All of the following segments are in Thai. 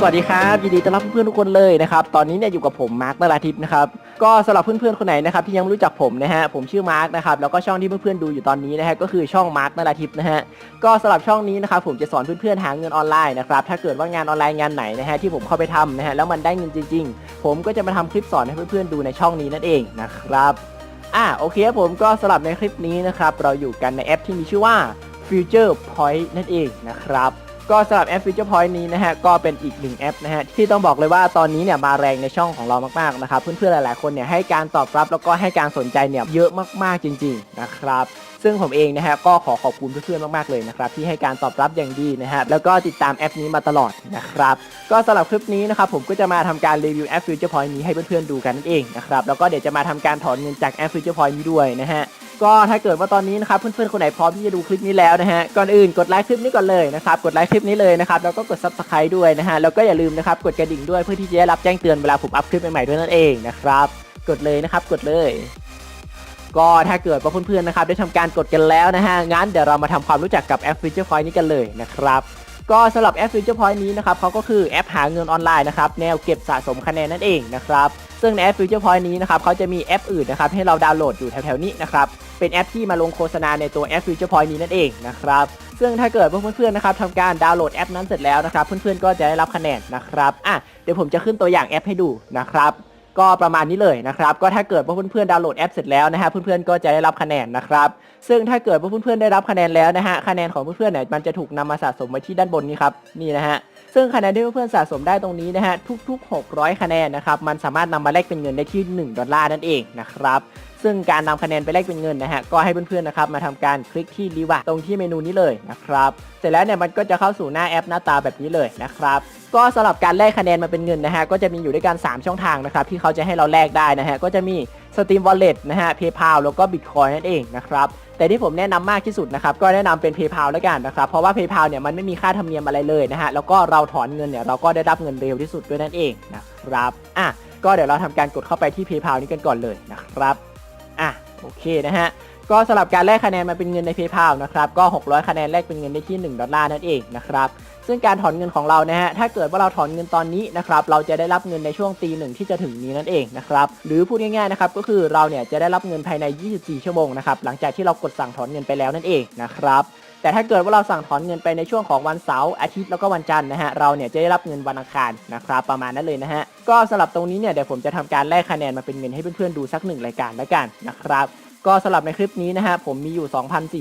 สวัสดีครับยินดีต้อนรับเพื่อนๆทุกคนเลยนะครับตอนนี้เนี่ยอยู่กับผมมาร์คนราทิพย์นะครับก็สำหรับเพื่อนๆคนไหนนะครับที่ยังไม่รู้จักผมนะฮะผมชื่อมาร์คนะครับแล้วก็ช่องที่เพื่อนๆดูอยู่ตอนนี้นะฮะก็คือช่องมาร์คนราทิพย์นะฮะก็สำหรับช่องนี้นะครับผมจะสอนเพื่อนๆหาเงินออนไลน์นะครับถ้าเกิดว่างานออนไลน์งานไหนนะฮะที่ผมเข้าไปทำนะฮะแล้วมันได้เงินจริง ๆ ผมก็จะมาทำคลิปสอนให้เพื่อนๆดูในช่องนี้นั่นเองนะครับอะโอเคครับผมก็สำหรับในคลิปนี้นะครับเราอยู่กันในแอปที่มีชื่อว่า Future Point นั่นเองนะครับ ก็สำหรับแอป Future Point นี้นะฮะก็เป็นอีกหนึ่งแอปนะฮะที่ต้องบอกเลยว่าตอนนี้เนี่ยมาแรงในช่องของเรามากๆนะครับเพื่อนๆหลายๆคนเนี่ยให้การตอบรับแล้วก็ให้การสนใจเนี่ยเยอะมากๆจริง ๆ นะครับซึ่งผมเองนะฮะก็ขอขอบคุณเพื่อนๆมากๆเลยนะครับที่ให้การตอบรับอย่างดีนะฮะแล้วก็ติดตามแอปนี้มาตลอดนะครับก็สำหรับคลิปนี้นะครับผมก็จะมาทำการรีวิวแอป Future Point นี้ให้เพื่อนๆดูกันนั่นเองนะครับแล้วก็เดี๋ยวจะมาทำการถอนเงินจากแอป Future Point นี้ด้วยนะฮะ ก็ถ้าเกิดว่าตอนนี้นะครับเพื่อนๆคนไหนพร้อมที่จะดูคลิปนี้แล้วนะฮะก่อนอื่นกดไลค์คลิปนี้ก่อนเลยนะครับกดไลค์คลิปนี้เลยนะครับแล้วก็กด subscribe ด้วยนะฮะแล้วก็อย่าลืมนะครับกดกระดิ่งด้วยเพื่อที่จะได้รับแจ้งเตือนเวลาผมอัพคลิปใหม่ๆด้วยนั่นเองนะครับกดเลยนะครับกดเลย ก็ถ้าเกิดว่าเพื่อนๆนะครับได้ทำการกดกันแล้วนะฮะงั้นเดี๋ยวเรามาทำความรู้จักกับแอป Future Point นี้กันเลยนะครับก็สำหรับแอป Future Point นี้นะครับเขาก็คือแอปหาเงินออนไลน์นะครับแนวเก็บสะสมคะแนนนั่นเองนะครับซึ่งในแอป Future Point นี้นะครับเขาจะมีแอปอื่นนะครับให้เราดาวน์โหลดอยู่แถวๆนี้นะครับ เป็นแอปที่มาลงโฆษณาในตัวแอป Future Point นี้นั่นเองนะครับซึ่งถ้าเกิดว่าเพื่อนๆนะครับทำการดาวน์โหลดแอปนั้นเสร็จแล้วนะครับเพื่อนๆก็จะได้รับคะแนนนะครับอะเดี๋ยวผมจะขึ้นตัวอย่างแอปให้ดูนะครับก็ประมาณนี้เลยนะครับ ก็ถ้าเกิดว่าเพื่อนๆดาวน์โหลดแอปเสร็จแล้วนะฮะเพื่อนๆก็จะได้รับคะแนนนะครับ ซึ่งถ้าเกิดว่าเพื่อนๆได้รับคะแนนแล้วนะฮะคะแนนของเพื่อนๆเนี่ยมันจะถูกนำมาสะสมไว้ที่ด้านบนนี้ครับนี่นะฮะซึ่งคะแนนที่เพื่อนๆสะสมได้ตรงนี้นะฮะทุกๆ 600 คะแนนนะครับมันสามารถนำมาแลกเป็นเงินได้ที่ 1 ดอลลาร์นั่นเองนะครับซึ่งการนำคะแนนไปแลกเป็นเงินนะฮะก็ให้เพื่อนๆนะครับมาทำการคลิกที่รีวาตรงที่เมนูนี้เลยนะครับเสร็จแล้วเนี่ยมันก็จะเข้าสู่หน้าแอปหน้าตาแบบนี้เลยนะครับก็สำหรับการแลกคะแนนมาเป็นเงินนะฮะก็จะมีอยู่ด้วยกัน 3 ช่องทางนะครับที่เขาจะให้เราแลกได้นะฮะก็จะมี Steam Wallet นะฮะ PayPal แล้วก็ Bitcoin นั่นเองนะครับแต่ที่ผมแนะนำมากที่สุดนะครับก็แนะนำเป็น PayPal แล้วกันนะครับเพราะว่า PayPal เนี่ยมันไม่มีค่าธรรมเนียมอะไรเลยนะฮะแล้วก็เราถอนเงินเนี่ยเราก็ได้รับเงินเร็วที่สุดด้วยนั่นเองนะครับอะก็เดี๋ยวเราทำการกดเข้าไปที่ PayPal นี้กันก่อนเลยนะครับ โอเคนะฮะก็สำหรับการแลกคะแนนมาเป็นเงินใน PayPal นะครับก็ 600 คะแนนแลกเป็นเงินได้ที่ 1 ดอลลาร์นั่นเองนะครับซึ่งการถอนเงินของเรานะฮะถ้าเกิดว่าเราถอนเงินตอนนี้นะครับเราจะได้รับเงินในช่วงตีหนึ่งที่จะถึงนี้นั่นเองนะครับหรือพูดง่ายๆนะครับก็คือเราเนี่ยจะได้รับเงินภายใน 24 ชั่วโมงนะครับหลังจากที่เรากดสั่งถอนเงินไปแล้วนั่นเองนะครับ แต่ถ้าเกิดว่าเราสั่งถอนเงินไปในช่วงของวันเสาร์อาทิตย์แล้วก็วันจันทร์นะฮะเราเนี่ยจะได้รับเงินวันอังคารนะครับประมาณนั้นเลยนะฮะก็สำหรับตรงนี้เนี่ยเดี๋ยวผมจะทำการแลกคะแนนมาเป็นเงินให้เพื่อนๆดูสักหนึ่งรายการแล้วกันนะครับก็สำหรับในคลิปนี้นะฮะผมมีอยู่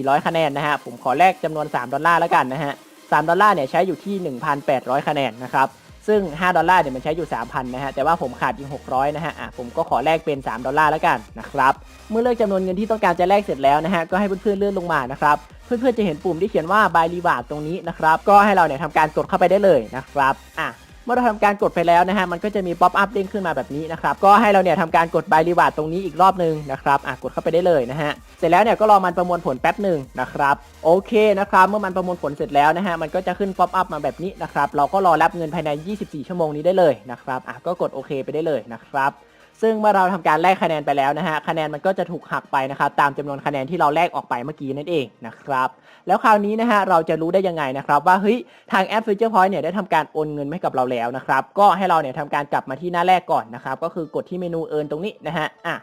2,400 คะแนนนะฮะผมขอแลกจำนวน 3 ดอลลาร์แล้วกันนะฮะ3ดอลลาร์เนี่ยใช้อยู่ที่ 1,800 คะแนนนะครับ ซึ่ง 5 ดอลลาร์เนี่ยมันใช้อยู่ 3,000 นะฮะ แต่ว่าผมขาดอีก 600 นะฮะ อะ ผมก็ขอแลกเป็น 3 ดอลลาร์แล้วกันนะครับ เมื่อเลือกจำนวนเงินที่ต้องการจะแลกเสร็จแล้วนะฮะ ก็ให้เพื่อนๆเลื่อนลงมานะครับ เพื่อนๆจะเห็นปุ่มที่เขียนว่า buy reward ตรงนี้นะครับ ก็ให้เราเนี่ยทำการกดเข้าไปได้เลยนะครับ อะ เมื่อเราทำการกดไปแล้วนะฮะมันก็จะมีป๊อปอัพเด้งขึ้นมาแบบนี้นะครับก็ให้เราเนี่ยทำการกดใบรีวาร์ดตรงนี้อีกรอบหนึ่งนะครับอะกดเข้าไปได้เลยนะฮะเสร็จแล้วเนี่ยก็รอมันประมวลผลแป๊บหนึ่งนะครับโอเคนะครับเมื่อมันประมวลผลเสร็จแล้วนะฮะมันก็จะขึ้นป๊อปอัพมาแบบนี้นะครับเราก็รอรับเงินภายใน 24 ชั่วโมงนี้ได้เลยนะครับอะก็กดโอเคไปได้เลยนะครับ ซึ่งเมื่อเราทำการแลกคะแนนไปแล้วนะฮะคะแนนมันก็จะถูกหักไปนะครับตามจำนวนคะแนนที่เราแลกออกไปเมื่อกี้นั่นเองนะครับแล้วคราวนี้นะฮะเราจะรู้ได้ยังไงนะครับว่าเฮ้ยทางแอป Future Point เนี่ยได้ทำการโอนเงินให้กับเราแล้วนะครับก็ให้เราเนี่ยทำการกลับมาที่หน้าแรกก่อนนะครับก็คือกดที่เมนูเอินตรงนี้นะฮะอะ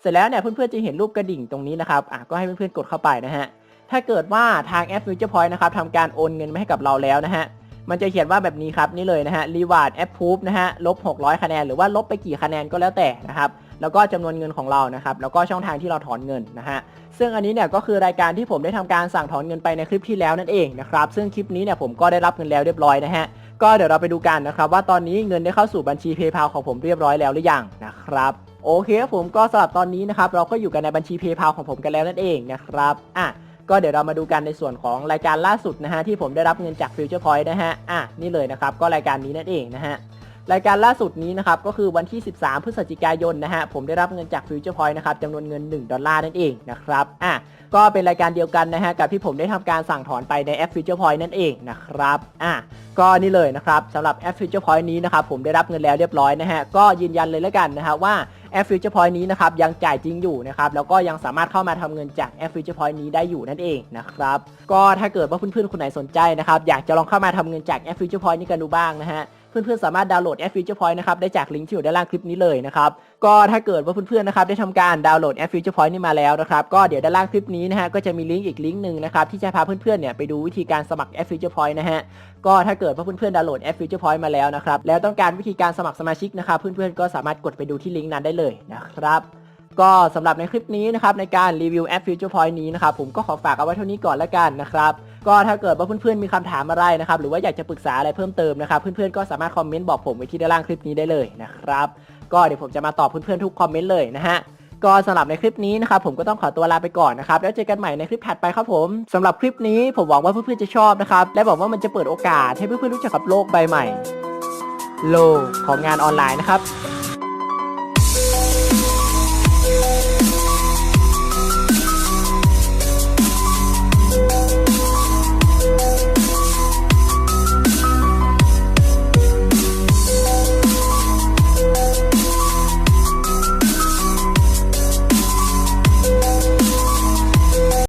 เสร็จแล้วเนี่ยเพื่อนๆจะเห็นรูปกระดิ่งตรงนี้นะครับอะก็ให้เพื่อนๆกดเข้าไปนะฮะถ้าเกิดว่าทางแอป Future Point นะครับทำการโอนเงินมาให้กับเราแล้วนะฮะ มันจะเขียนว่าแบบนี้ครับนี่เลยนะฮะ reward approve นะฮะลบ600 คะแนน หรือว่าลบไปกี่คะแนนก็แล้วแต่นะครับ แล้วก็จำนวนเงินของเรานะครับ แล้วก็ช่องทางที่เราถอนเงินนะฮะ ซึ่งอันนี้เนี่ยก็คือรายการที่ผมได้ทำการสั่งถอนเงินไปในคลิปที่แล้วนั่นเองนะครับ ซึ่งคลิปนี้เนี่ยผมก็ได้รับเงินแล้วเรียบร้อยนะฮะ ก็เดี๋ยวเราไปดูกันนะครับว่าตอนนี้เงินได้เข้าสู่บัญชี PayPal ของผมเรียบร้อยแล้วหรือยังนะครับโอเคผมก็สำหรับตอนนี้นะครับเราก็อยู่กันในบัญชี PayPal ของผมกันแล้วนั่นเองนะครับอะ ก็เดี๋ยวเรามาดูกันในส่วนของรายการล่าสุดนะฮะที่ผมได้รับเงินจาก Future Point นะฮะอะนี่เลยนะครับก็รายการนี้นั่นเองนะฮะ รายการล่าสุดนี้นะครับก็คือวันที่ 13 พฤศจิกายนนะฮะผมได้รับเงินจาก Future Point นะครับจำนวนเงิน 1 ดอลลาร์นั่นเองนะครับอะก็เป็นรายการเดียวกันนะฮะกับที่ผมได้ทำการสั่งถอนไปในแอป Future Point นั่นเองนะครับอะก็นี่เลยนะครับสำหรับแอป Future Point นี้นะครับผมได้รับเงินแล้วเรียบร้อยนะฮะก็ยืนยันเลยแล้วกันนะฮะว่าแอป Future Point นี้นะครับยังจ่ายจริงอยู่นะครับแล้วก็ยังสามารถเข้ามาทำเงินจากแอป Future Point นี้ได้อยู่นั่นเองนะครับก็ถ้าเกิดว่าเพื่อนๆคนไหนสนใจนะครับอยากจะลองเข้ามาทำเงินจากแอป Future Point นี้กันดูบ้างนะฮะ เพื่อนๆสามารถดาวน์โหลดแอป Future Point นะครับได้จากลิงก์ที่อยู่ด้านล่างคลิปนี้เลยนะครับก็ถ้าเกิดว่าเพื่อนๆนะครับได้ทำการดาวน์โหลดแอป Future Point นี้มาแล้วนะครับก็เดี๋ยวด้านล่างคลิปนี้นะฮะก็จะมีลิงก์อีกลิงก์หนึ่งนะครับที่จะพาเพื่อนๆเนี่ยไปดูวิธีการสมัครแอป Future Point นะฮะก็ถ้าเกิดว่าเพื่อนๆดาวน์โหลดแอป Future Point มาแล้วนะครับแล้วต้องการวิธีการสมัครสมาชิกนะครับเพื่อนๆก็สามารถกดไปดูที่ลิงก์นั้นได้เลยนะครับ ก็สำหรับในคลิปนี้นะครับในการรีวิวแอป Future Point นี้นะครับผมก็ขอฝากเอาไว้เท่านี้ก่อนละกันนะครับก็ถ้าเกิดว่าเพื่อนๆมีคำถามอะไรนะครับหรือว่าอยากจะปรึกษาอะไรเพิ่มเติมนะครับเพื่อนๆก็สามารถคอมเมนต์บอกผมไว้ที่ด้านล่างคลิปนี้ได้เลยนะครับก็เดี๋ยวผมจะมาตอบเพื่อนๆทุกคอมเมนต์เลยนะฮะก็สำหรับในคลิปนี้นะครับผมก็ต้องขอตัวลาไปก่อนนะครับแล้วเจอกันใหม่ในคลิปถัดไปครับผมสำหรับคลิปนี้ผมหวังว่าเพื่อนๆจะชอบนะครับและบอกว่ามันจะเปิดโอกาสให้เพื่อนๆรู้จักกับโลกใบใหม่ โลกของงานออนไลน์นะครับ